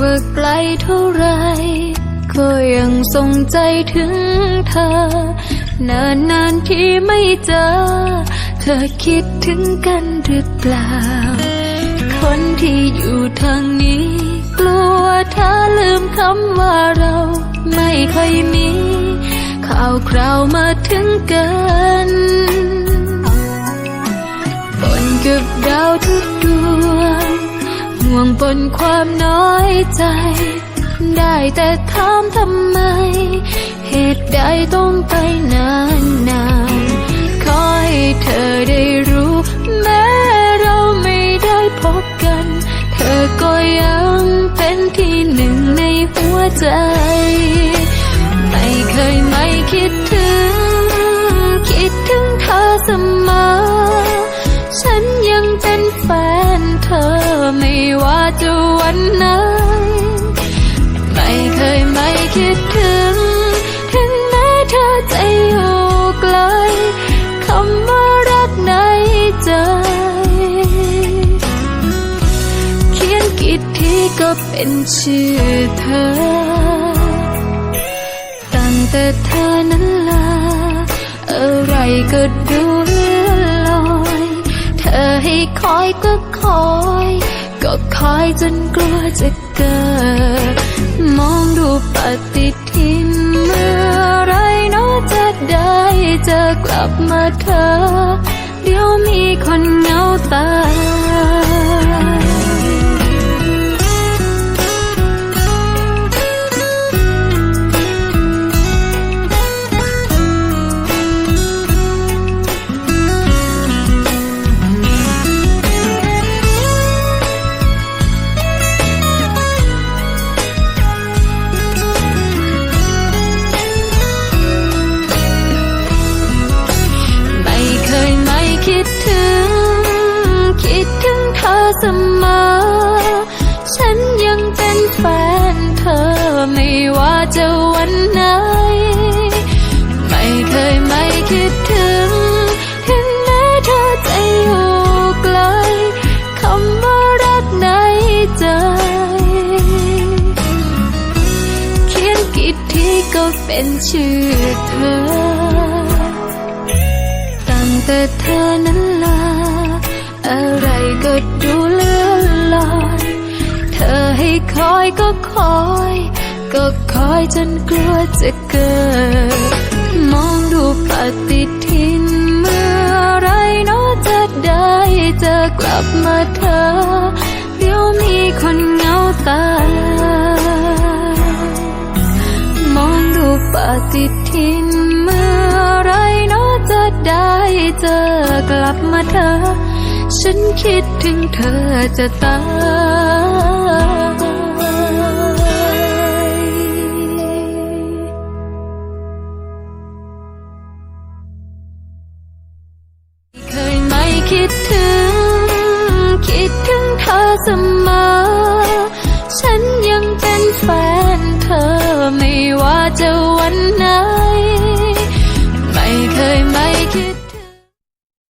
ว่าไกลเท่าไร ก็ยังทรงใจถึงเธอ นานนานที่ไม่เจอ เธอคิดถึงกันหรือเปล่า คนที่อยู่ทางนี้ กลัวเธอลืมคำว่าเรา ไม่เคยมี ข่าวคราวมาถึงกันบนกับดาวทุกดวง ห่วงบนความน้อยใจ ได้แต่ถามทำไม เหตุใดต้องไปนานนานๆขอให้เธอได้รู้ แม้เราไม่ได้พบกัน เธอก็ยังเป็นที่หนึ่งในหัวใจ ไม่เคยไม่คิดถึง คิดถึงเธอเสมอ เป็นชื่อเธอ ตั้งแต่เธอนั้นลา อะไรก็ดูเลือนลอย เธอให้คอยก็คอย ก็คอยจนกลัวจะเกิด มองดูปฏิทินเมื่อไรเนาะจะได้เจอกลับมาเธอ เดี๋ยวมีคนเงาตา เสมอ ฉันยังเป็นแฟนเธอไม่ว่าจะวันไหน ไม่เคยไม่คิดถึงถึงแม้เธอจะอยู่ไกลคำว่ารักในใจ เขียนกี่ทีก็เป็นชื่อเธอ คอยก็คอย ก็คอยจนกลัวจะเกิด มองดูปฏิทินเมื่อไรเนาะจะได้เจอกลับมาเธอ เดี๋ยวมีคนเหงาตายมองดูปฏิทินเมื่อไรเนาะจะได้เจอกลับมาเธอ ฉันคิดถึงเธอจะตาย คิดถึง คิดถึงเธอเสมอ